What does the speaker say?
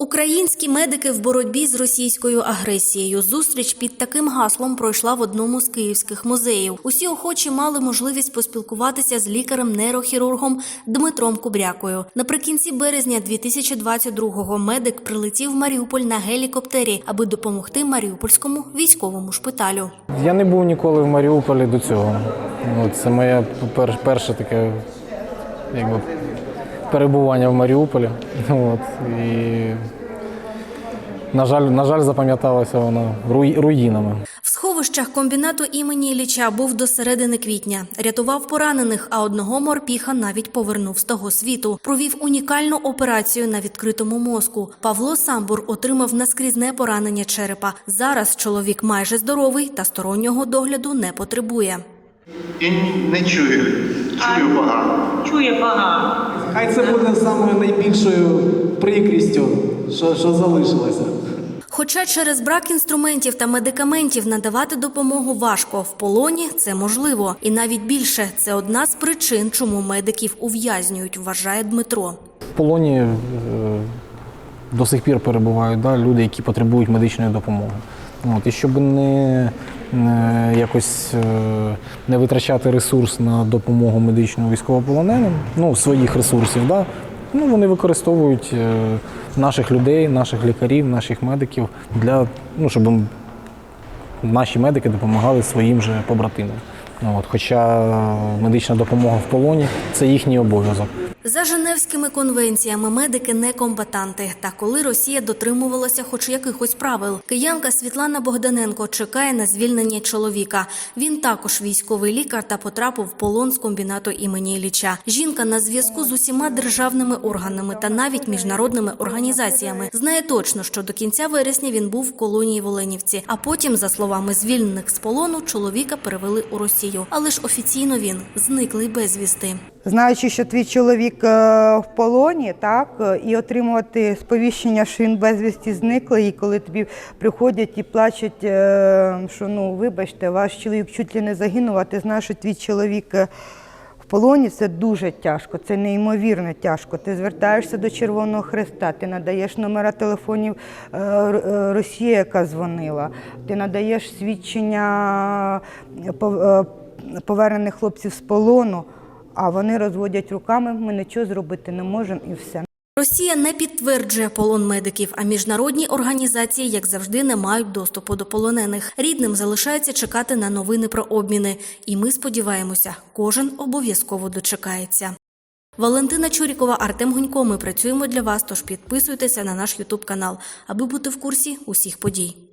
Українські медики в боротьбі з російською агресією. Зустріч під таким гаслом пройшла в одному з київських музеїв. Усі охочі мали можливість поспілкуватися з лікарем-нейрохірургом Дмитром Кубрякою. Наприкінці березня 2022-го медик прилетів в Маріуполь на гелікоптері, аби допомогти маріупольському військовому шпиталю. Я не був ніколи в Маріуполі до цього. Це пер- перше таке якби, перебування в Маріуполі. От, і, на жаль, на жаль, запам'яталося воно руї- руїнами. В сховищах комбінату імені Ілліча був до середини квітня. Рятував поранених, а одного морпіха навіть повернув з того світу. Провів унікальну операцію на відкритому мозку. Павло Самбур отримав наскрізне поранення черепа. Зараз чоловік майже здоровий та стороннього догляду не потребує. І не чую. Чую погано. Чує погано. Хай це буде самою найбільшою прикрістю, що, що залишилося. Хоча через брак інструментів та медикаментів надавати допомогу важко в полоні це можливо, і навіть більше це одна з причин, чому медиків ув'язнюють, вважає Дмитро. В полоні е, до сих пір перебувають да, люди, які потребують медичної допомоги. От, і щоб не, не якось е, не витрачати ресурс на допомогу медичному військовополоненим, ну, своїх ресурсів, да, ну, вони використовують е, наших людей, наших лікарів, наших медиків для, ну, щоб наші медики допомагали своїм же побратимам. Ну, От, хоча медична допомога в полоні це їхній обов'язок. За Женевськими конвенціями медики не комбатанти. Та коли Росія дотримувалася хоч якихось правил, киянка Світлана Богданенко чекає на звільнення чоловіка. Він також військовий лікар та потрапив в полон з комбінату імені Ілліча. Жінка на зв'язку з усіма державними органами та навіть міжнародними організаціями знає точно, що до кінця вересня він був в колонії в Оленівці. А потім, за словами звільнених з полону, чоловіка перевели у Росію. Але ж офіційно він зниклий безвісти. Знаючи, що твій чоловік е, в полоні, так, е, і отримувати сповіщення, що він безвісті зниклий, і коли тобі приходять і плачуть, е, що ну, вибачте, ваш чоловік чуть ли не загинув, а ти знаєш, що твій чоловік полоні, це дуже тяжко, це неймовірно тяжко. Ти звертаєшся до Червоного Хреста, ти надаєш номера телефонів е, е, Росії, яка дзвонила, ти надаєш свідчення е, повернених хлопців з полону. А вони розводять руками, ми нічого зробити не можемо і все. Росія не підтверджує полон медиків, а міжнародні організації, як завжди, не мають доступу до полонених. Рідним залишається чекати на новини про обміни. І ми сподіваємося, кожен обов'язково дочекається. Валентина Чурікова, Артем Гунько. Ми працюємо для вас. Тож підписуйтеся на наш Ютуб канал, аби бути в курсі усіх подій.